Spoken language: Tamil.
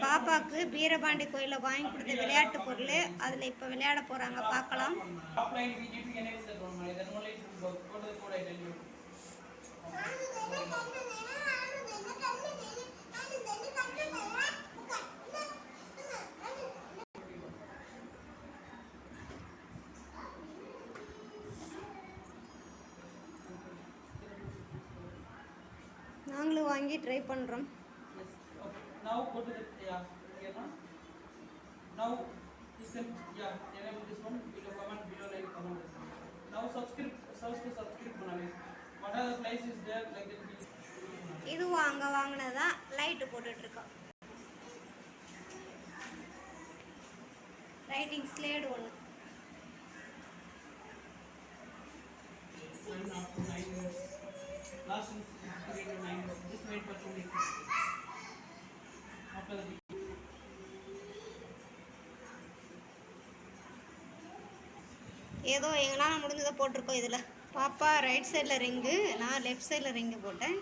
பாப்பாவுக்கு பீரபாண்டி கோயிலில் வாங்கி கொடுத்த விளையாட்டு பொருள் அதில் இப்போ விளையாட போகிறாங்க பார்க்கலாம் நாங்களும் வாங்கி ட்ரை பண்ணுறோம் Now go to the yeah. Here now. Now you can yeah enable this one. Below command below like command. Now subscribe search to subscribe பண்ணாலே. What are the place is there like that? இது வாங்க வாங்கினதா லைட்டு போட்டுட்டு இருக்கோம் ரைட்டிங் ஸ்லேடு ஒன்று ஏதோ எங்களால் முடிஞ்சதை போட்டிருக்கோம் இதில். பாப்பா ரைட் சைடில் ரிங்கு நான் லெஃப்ட் சைடில் ரிங்கு போட்டேன்.